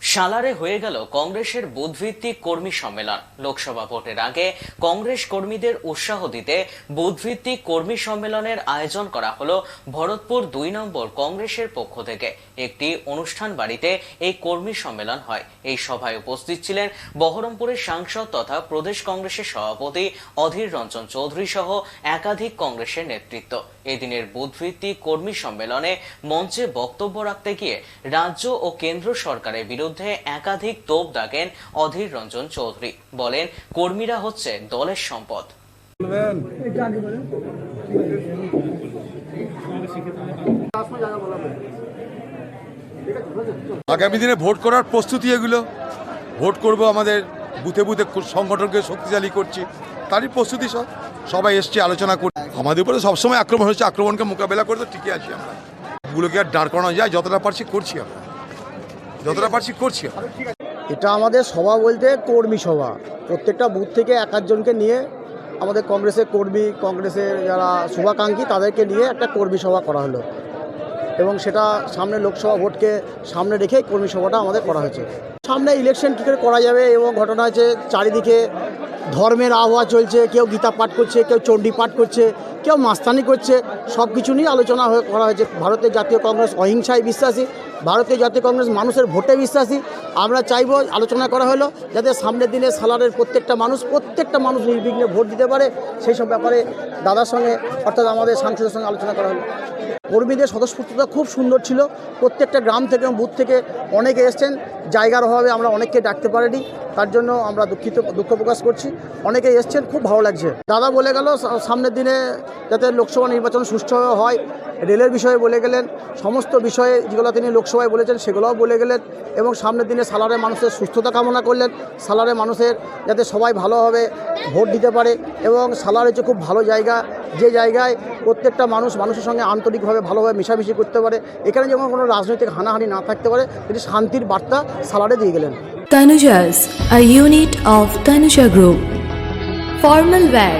সালারে হয়ে গেল কংগ্রেসের বুথভিত্তিক কর্মী সম্মেলন। লোকসভা ভোটের আগে কংগ্রেস কর্মীদের উৎসাহ দিতে বুথভিত্তিক কর্মী সম্মেলনের আয়োজন করা হলো ভরতপুর দুই নম্বর কংগ্রেসের পক্ষ থেকে। একটি অনুষ্ঠান বাড়িতে এই কর্মী সম্মেলন হয়। এই সভায় উপস্থিত ছিলেন বহরমপুরের সাংসদ তথা প্রদেশ কংগ্রেসের সভাপতি অধীর রঞ্জন চৌধুরী সহ একাধিক কংগ্রেসের নেতৃত্ব। এদিনের বুথভিত্তিক কর্মী সম্মেলনে মঞ্চে বক্তব্য রাখতে গিয়ে রাজ্য ও কেন্দ্র সরকারের বিরুদ্ধে একাধিক তোপ দাগেন অধীর রঞ্জন চৌধুরী। বলেন কর্মীরা হচ্ছে দলের সম্পদ। আগামী দিনে ভোট করার প্রস্তুতি এগুলো। ভোট করব আমাদের বুথে বুথে সংগঠনকে শক্তিশালী করছি। তারই প্রস্তুতি সব। সবাই এসছে আলোচনা করছি আমাদের উপরে সবসময় আক্রমণ হচ্ছে আক্রমণকে মোকাবেলা করে তো ঠিকই আছি আমরা। গুলোকে আর দাঁড় করানো যায় যতটা পারছি করছি আমরা। যতটা পারছি করছি এটা আমাদের সভা বলতে কর্মী সভা। প্রত্যেকটা বুথ থেকে এক একজনকে নিয়ে আমাদের কংগ্রেসের কর্মী, কংগ্রেসের যারা শুভাকাঙ্ক্ষী, তাদেরকে নিয়ে একটা কর্মী সভা করা হলো। এবং সেটা সামনে লোকসভা ভোটকে সামনে রেখেই কর্মী সভাটা আমাদের করা হয়েছে। সামনে ইলেকশন কী করে করা যাবে এবং ঘটনা হচ্ছে চারিদিকে ধর্মের আবহাওয়া চলছে, কেউ গীতা পাঠ করছে, কেউ চণ্ডী পাঠ করছে, কেউ মাস্তানি করছে সব কিছু নিয়ে আলোচনা করা হয়েছে। ভারতের জাতীয় কংগ্রেস অহিংসায় বিশ্বাসী ভারতীয় জাতীয় কংগ্রেস মানুষের ভোটে বিশ্বাসী। আমরা চাইব আলোচনা করা হলো যাতে সামনের দিনে সালারের প্রত্যেকটা মানুষ প্রত্যেকটা মানুষ নির্বিঘ্নে ভোট দিতে পারে। সেই সব ব্যাপারে দাদার সঙ্গে, অর্থাৎ আমাদের সাংসদের সঙ্গে আলোচনা করা হলো। কর্মীদের স্বতঃস্ফূর্ততা খুব সুন্দর ছিল। প্রত্যেকটা গ্রাম থেকে এবং বুথ থেকে অনেকে এসছেন। জায়গার অভাবে আমরা অনেককে ডাকতে পারিনি। তার জন্য আমরা দুঃখিত, দুঃখ প্রকাশ করছি। অনেকে এসছেন, খুব ভালো লাগছে। দাদা বলে গেল সামনের দিনে যাতে লোকসভা নির্বাচন সুষ্ঠুভাবে হয় রেলের বিষয়ে বলে গেলেন সমস্ত বিষয়ে যেগুলো তিনি লোকসভায় বলেছেন সেগুলোও বলে গেলেন এবং সামনের দিনে সালারের মানুষের সুস্থতা কামনা করলেন সালারের মানুষের যাতে সবাই ভালোভাবে ভোট দিতে পারে এবং সালার হচ্ছে খুব ভালো জায়গা যে জায়গায় প্রত্যেকটা মানুষ মানুষের সঙ্গে আন্তরিকভাবে ভালোভাবে মিশামিশি করতে পারে এখানে যেমন কোনো রাজনৈতিক হানাহানি না থাকতে পারে তিনি শান্তির বার্তা সালারে দিয়ে গেলেন Tanuja's, a unit of Tanuja Group. Formal wear,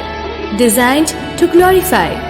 designed to glorify.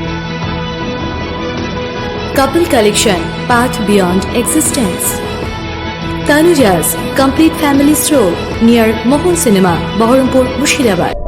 Couple collection, path beyond existence. Tanuja's complete family stroll near Mohol Cinema, Baharampur, Mushirabad.